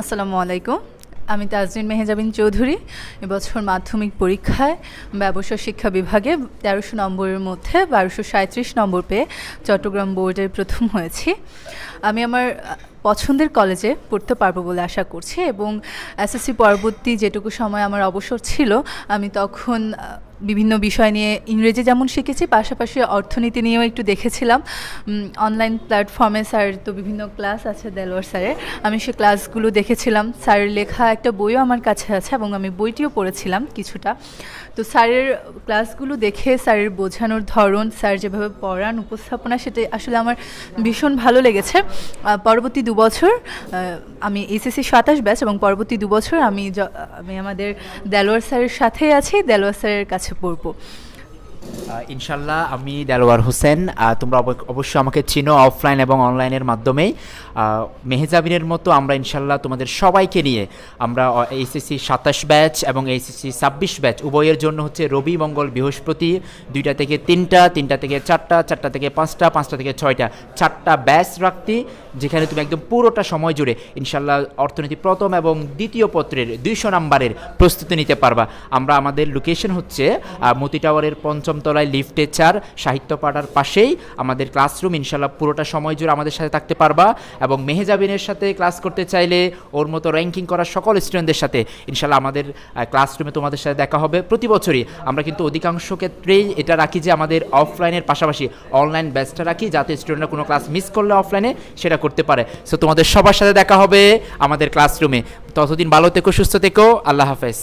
আসসালামু আলাইকুম। আমি তাজরিন মেহেজাবিন চৌধুরী, এবছর মাধ্যমিক পরীক্ষায় ব্যবসা শিক্ষা বিভাগে তেরোশো নম্বরের মধ্যে বারোশো সাঁত্রিশ নম্বর পেয়ে চট্টগ্রাম বোর্ডের প্রথম হয়েছি। আমি আমার পছন্দের কলেজে পড়তে পারব বলে আশা করছি এবং এসএসসি পরবর্তী যেটুকু সময় আমার অবসর ছিল, আমি তখন বিভিন্ন বিষয় নিয়ে ইংরেজি যেমন শিখেছি, পাশাপাশি অর্থনীতি নিয়েও একটু দেখেছিলাম। অনলাইন প্ল্যাটফর্মে স্যার তো বিভিন্ন ক্লাস আছে দেলোয়ার স্যারের আমি সে ক্লাসগুলো দেখেছিলাম। স্যারের লেখা একটা বইও আমার কাছে আছে এবং আমি বইটিও পড়েছিলাম কিছুটা। তো স্যারের ক্লাসগুলো দেখে স্যারের বোঝানোর ধরন স্যার যেভাবে পড়ান, উপস্থাপনা সেটা আসলে আমার ভীষণ ভালো লেগেছে। পরবর্তী দু বছর আমি এইচএসসি সাতাশ ব্যাচ এবং পরবর্তী দু বছর আমি আমি আমাদের দেলোয়ার স্যারের সাথেই আছি। দেলোয়ার স্যারের কাছে ese cuerpo. ইনশাল্লাহ আমি দেলোয়ার হোসেন তোমরা অব- অবশ্যই আমাকে চিনো অফলাইন এবং অনলাইনের মাধ্যমেই। আহ, মেহেজাবিনের মতো আমরা ইনশাল্লাহ তোমাদের সবাইকে নিয়ে আমরা এইচএসসি সাতাশ ব্যাচ এবং এইচএসসি ছাব্বিশ ব্যাচ উভয়ের জন্য হচ্ছে রবি মঙ্গল বৃহস্পতি দুইটা থেকে তিনটা তিনটা থেকে চারটা চারটা থেকে পাঁচটা পাঁচটা থেকে ছয়টা চারটা ব্যাচ রাখতি যেখানে তুমি একদম পুরোটা সময় জুড়ে ইনশাল্লাহ অর্থনীতি প্রথম এবং দ্বিতীয় পত্রের দুইশো নাম্বারের প্রস্তুতি নিতে পারবা। আমরা আমাদের লোকেশন হচ্ছে মতি টাওয়ারের পঞ্চম তলায় লিফটে চার সাহিত্য পাড়ার পাশেই আমাদের ক্লাসরুম। ইনশাল্লাহ পুরোটা সময় জুড়ে আমাদের সাথে থাকতে পারবা এবং মেহেজাবিনের সাথে ক্লাস করতে চাইলে ওর মতো র্যাঙ্কিং করা সকল স্টুডেন্টদের সাথে ইনশাল্লাহ আমাদের ক্লাসরুমে তোমাদের সাথে দেখা হবে প্রতি বছরই। আমরা কিন্তু অধিকাংশ ক্ষেত্রেই এটা রাখি যে আমাদের অফলাইনের পাশাপাশি অনলাইন ব্যাচটা রাখি যাতে স্টুডেন্টরা কোনো ক্লাস মিস করলে অফলাইনে সেটা করতে পারে। সো তোমাদের সবার সাথে দেখা হবে আমাদের ক্লাসরুমে ততদিন ভালো থেকো, সুস্থ থেকো, আল্লাহ হাফেজ।